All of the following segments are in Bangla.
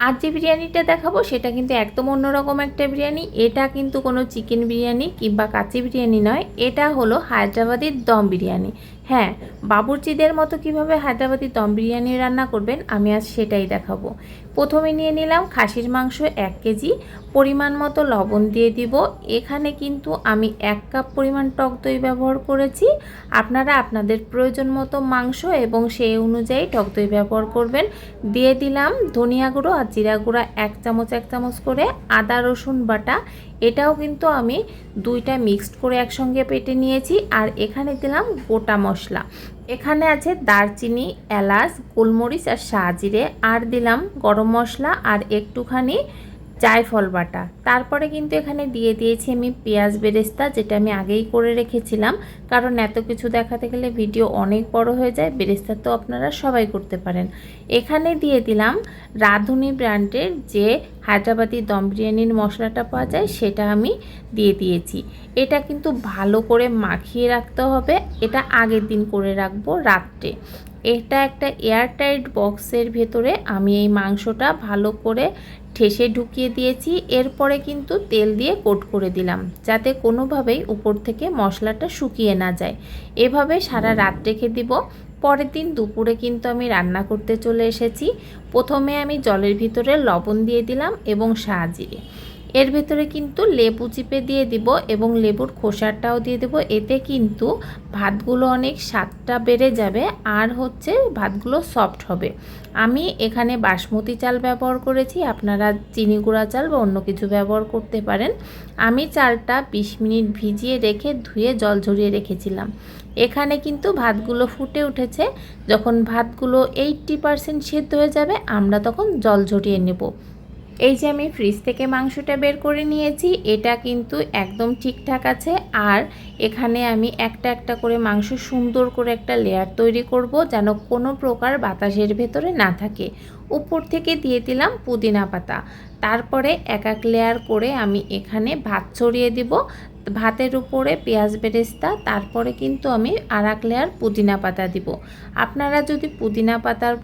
আর যে বিরিয়ানিটা দেখাবো, সেটা কিন্তু একদম অন্যরকম একটা বিরিয়ানি। এটা কিন্তু কোনো চিকেন বিরিয়ানি কিংবা কাচি বিরিয়ানি নয়। এটা হলো হায়দ্রাবাদের দম বিরিয়ানি। হ্যাঁ বাবুর্চিদের মতো কীভাবে হায়দ্রাবাদি দম বিরিয়ানি রান্না করবেন আমি আজ সেটাই দেখাবো। প্রথমে নিয়ে নিলাম খাসির মাংস এক কেজি, পরিমাণ মতো লবণ দিয়ে দিব। এখানে কিন্তু আমি এক কাপ পরিমাণ টক দই ব্যবহার করেছি। আপনারা আপনাদের প্রয়োজন মতো মাংস এবং সেই অনুযায়ী টক দই ব্যবহার করবেন। দিয়ে দিলাম ধনিয়া গুঁড়ো আর জিরা গুঁড়া এক চামচ এক চামচ করে আদা, রসুন বাটা। এটাও কিন্তু আমি দুইটা মিক্সড করে একসঙ্গে পেটে নিয়েছি। আর এখানে দিলাম গোটা মশলা এখানে আছে দারচিনি এলাচ গোলমরিচ আর সাজিরে। আর দিলাম গরম মশলা আর একটুখানি জায়ফল বাটা। তারপরে কিন্তু এখানে দিয়ে দিয়েছি আমি পেঁয়াজ বেরেস্তা, যেটা আমি আগেই করে রেখেছিলাম। কারণ এত কিছু দেখাতে গেলে ভিডিও অনেক বড় হয়ে যায়, বেরেস্তা তো আপনারা সবাই করতে পারেন। এখানে দিয়ে দিলাম রাঁধুনি ব্র্যান্ডের যে হায়দ্রাবাদি দম বিরিয়ানির মশলাটা পাওয়া যায়, সেটা আমি দিয়ে দিয়েছি। এটা কিন্তু ভালো করে মাখিয়ে রাখতে হবে, এটা আগের দিন করে রাখব রাত্রে। এটা একটা এয়ারটাইট বক্সের ভেতরে আমি এই মাংসটা ভালো করে ঠেসে ঢুকিয়ে দিয়েছি। এরপরে কিন্তু তেল দিয়ে কোট করে দিলাম, যাতে কোনোভাবেই উপর থেকে মশলাটা শুকিয়ে না যায়। এভাবে সারা রাত রেখে দিব। পরের দিন দুপুরে কিন্তু আমি রান্না করতে চলে এসেছি। প্রথমে আমি জলের ভিতরে লবণ দিয়ে দিলাম এবং সাজিরে এর ভেতরে কিন্তু লেবু চিপে দিয়ে দিব এবং লেবুর খোসাটাও দিয়ে দেব। এতে কিন্তু ভাতগুলো অনেক স্বাদটা বেড়ে যাবে আর হচ্ছে ভাতগুলো সফট হবে। আমি এখানে বাসমতি চাল ব্যবহার করেছি, আপনারা চিনি গুঁড়া চাল বা অন্য কিছু ব্যবহার করতে পারেন। আমি চালটা বিশ মিনিট ভিজিয়ে রেখে ধুয়ে জল ঝরিয়ে রেখেছিলাম। এখানে কিন্তু ভাতগুলো ফুটে উঠেছে। যখন ভাতগুলো এইট্টি পারসেন্ট সেদ্ধ হয়ে যাবে, আমরা তখন জল ঝরিয়ে নেব। এই যে আমি ফ্রিজ থেকে মাংসটা বের করে নিয়েছি, এটা কিন্তু একদম ঠিকঠাক আছে। আর এখানে আমি একটা একটা করে মাংস সুন্দর করে একটা লেয়ার তৈরি করব যেন কোনো প্রকার বাতাসের ভেতরে না থাকে। উপর থেকে দিয়ে দিলাম পুদিনা পাতা। তারপরে এক এক লেয়ার করে আমি এখানে ভাত ছড়িয়ে দিব। ভাতের উপরে পেঁয়াজ বেরেস্তা, তারপরে কিন্তু আমি আর এক লেয়ার পুদিনা পাতা দিব। আপনারা যদি পুদিনা পাতার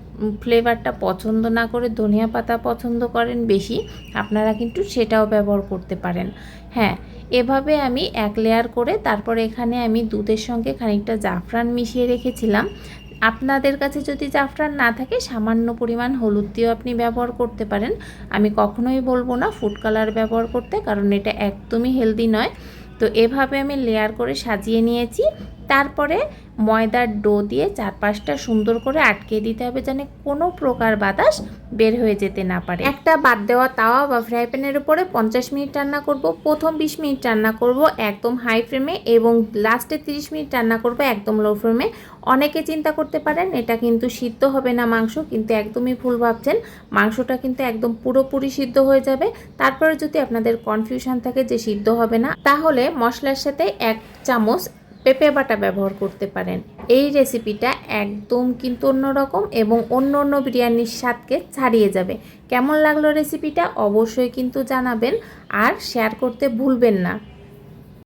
ফ্লেভারটা পছন্দ না করে ধনিয়া পাতা পছন্দ করেন বেশি, আপনারা কিন্তু সেটাও ব্যবহার করতে পারেন। হ্যাঁ এভাবে আমি এক লেয়ার করে তারপর এখানে আমি দুধের সঙ্গে খানিকটা জাফরান মিশিয়ে রেখেছিলাম। আপনাদের কাছে যদি জাফরান না থাকে, সামান্য পরিমাণ হলুদ দিয়েও আপনি ব্যবহার করতে পারেন। আমি কখনোই বলব না ফুড কালার ব্যবহার করতে, কারণ এটা একদমই হেলদি নয়। তো এভাবে আমি লেয়ার করে সাজিয়ে নিয়েছি। তারপরে ময়দার ডো দিয়ে চারপাশটা সুন্দর করে আটকে দিতে হবে যেন কোনো প্রকার বাতাস বের হয়ে যেতে না পারে। একটা বাদ দেওয়া তাওয়া বা ফ্রাই প্যানের উপরে পঞ্চাশ মিনিট রান্না করব, প্রথম বিশ মিনিট রান্না করব একদম হাই ফ্লেমে এবং লাস্টে তিরিশ মিনিট রান্না করব একদম লো ফ্লেমে অনেকে চিন্তা করতে পারেন, এটা কিন্তু সিদ্ধ হবে না মাংস, কিন্তু একদমই ভুল ভাবছেন। মাংসটা কিন্তু একদম পুরোপুরি সিদ্ধ হয়ে যাবে। তারপরে যদি আপনাদের কনফিউশন থাকে যে সিদ্ধ হবে না, তাহলে মশলার সাথে এক চামচ পেঁপে বাটা ব্যবহার করতে পারেন। এই রেসিপিটা একদম কিন্তু অন্যরকম এবং অন্য অন্য বিরিয়ানির স্বাদকে ছাড়িয়ে যাবে। কেমন লাগল রেসিপিটা অবশ্যই কিন্তু জানাবেন আর শেয়ার করতে ভুলবেন না।